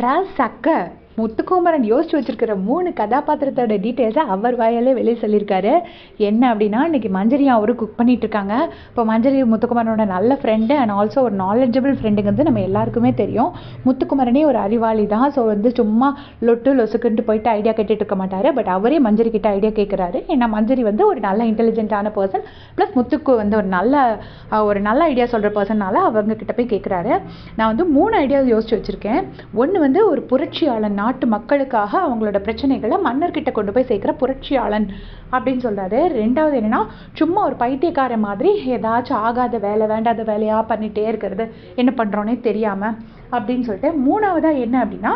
என்றால் சக்க முத்துக்குமரன் யோசிச்சு வச்சிருக்கிற மூணு கதாபாத்திரத்தோட டீட்டெயில்ஸை அவர் வாயாலே வெளியே சொல்லியிருக்காரு. என்ன அப்படின்னா இன்னைக்கு மஞ்சரி அவரு குக் பண்ணிட்டு இருக்காங்க. இப்போ மஞ்சரி முத்துக்குமரனோட நல்ல ஃப்ரெண்டு அண்ட் ஆல்சோ ஒரு நாலேஜபிள் ஃப்ரெண்டுங்கிறது நம்ம எல்லாருக்குமே தெரியும். முத்துக்குமரனே ஒரு அறிவாளி தான். ஸோ வந்து சும்மா லொட்டு லொசுக்குன்ட்டு போயிட்டு ஐடியா கேட்டுட்டு இருக்க மாட்டார். பட் அவரே மஞ்சரி கிட்ட ஐடியா கேட்குறாரு ஏன்னா மஞ்சரி வந்து ஒரு நல்ல இன்டெலிஜென்ட்டான பர்சன் ப்ளஸ் முத்துக்கு வந்து ஒரு நல்ல ஒரு நல்ல ஐடியா சொல்கிற பர்சன்னால அவங்க கிட்ட போய் கேட்குறாரு நான் வந்து மூணு ஐடியாவை யோசிச்சு வச்சுருக்கேன். ஒன்று வந்து ஒரு புரட்சியாளன் நாட்டு மக்களுக்காக அவங்களோட பிரச்சனைகளை மன்னர்கிட்ட கொண்டு போய் சேர்க்குற புரட்சியாளன் அப்படின்னு சொல்கிறாரு ரெண்டாவது என்னன்னா சும்மா ஒரு பைத்தியக்கார மாதிரி ஏதாச்சும் ஆகாத வேலை வேண்டாத வேலையாக பண்ணிகிட்டே இருக்கிறது. என்ன பண்ணுறோன்னே தெரியாமல் அப்படின்னு சொல்லிட்டு மூணாவதாக என்ன அப்படின்னா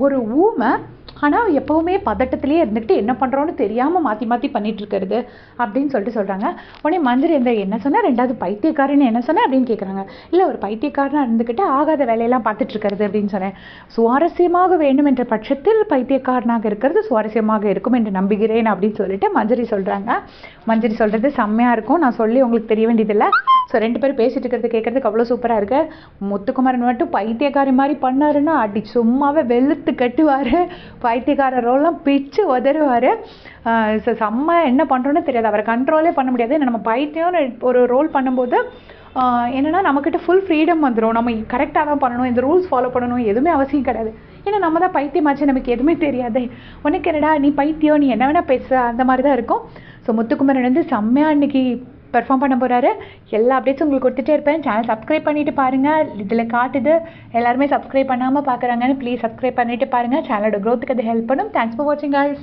ஒரு ஊமை ஆனால் எப்போவுமே பதட்டத்திலேயே இருந்துக்கிட்டு என்ன பண்ணுறோன்னு தெரியாமல் மாற்றி மாற்றி பண்ணிட்டு இருக்கிறது அப்படின்னு சொல்லிட்டு சொல்கிறாங்க உடனே மந்திரி இந்த என்ன சொன்னால் ரெண்டாவது பைத்தியக்காரன் என்ன சொன்னேன் அப்படின்னு கேட்குறாங்க இல்லை ஒரு பைத்தியக்காரனாக இருந்துக்கிட்டு ஆகாத வேலையெல்லாம் பார்த்துட்ருக்கிறது அப்படின்னு சொன்னேன். சுவாரஸ்யமாக வேண்டும் என்ற பட்சத்தில் பைத்தியக்காரனாக இருக்கிறது சுவாரஸ்யமாக இருக்கும் என்று நம்புகிறேன் அப்படின்னு சொல்லிட்டு மஞ்சரி சொல்கிறாங்க மஞ்சரி சொல்கிறது செம்மையாக இருக்கும். நான் சொல்லி உங்களுக்கு தெரிய வேண்டியதில்லை. ஸோ ரெண்டு பேரும் பேசிட்டு இருக்கிறது கேட்கறதுக்கு அவ்வளோ சூப்பராக இருக்கு. முத்துக்குமரன் மட்டும் பைத்தியக்காரி மாதிரி பண்ணாருன்னா அடி சும்மாவே வெளுத்து கட்டுவார். பைத்தியக்காரரோலாம் பிச்சு உதறுவார். ஸோ செம்ம என்ன பண்ணுறோன்னு தெரியாது. அவரை கண்ட்ரோலே பண்ண முடியாது. நம்ம பைத்தியம்னு ஒரு ரோல் பண்ணும்போது என்னென்னா என்னன்னா நம்மக்கிட்ட ஃபுல் ஃப்ரீடம் வந்துடும் நம்ம கரெக்டாக தான் பண்ணணும். இந்த ரூல்ஸ் ஃபாலோ பண்ணணும். எதுவுமே அவசியம் கிடையாது. ஏன்னா நம்ம தான் பைத்தியமாச்சு. நமக்கு எதுவுமே தெரியாதே. உனக்கு என்னடா நீ பைத்தியம் நீ என்ன வேணால் பேச. அந்த மாதிரி தான் இருக்கும். ஸோ முத்துக்குமரன் வந்து செம்மையாக அன்னைக்கு பெர்ஃபார்ம் பண்ண போகிறாரு எல்லா அப்டேட்ஸும் உங்களுக்கு கொடுத்துட்டே இருப்பேன். சேனல் சப்ஸ்கிரைப் பண்ணிட்டு பாருங்கள் இதில் காட்டுது. எல்லாருமே சப்ஸ்கிரைப் பண்ணாமல் பார்க்குறாங்கன்னு ப்ளீஸ் சப்ஸ்கிரைப் பண்ணிட்டு பாருங்கள் சேனலோட க்ரோத்துக்கு அது ஹெல்ப் பண்ணும். தேங்க்ஸ் ஃபார் வாட்சிங் guys.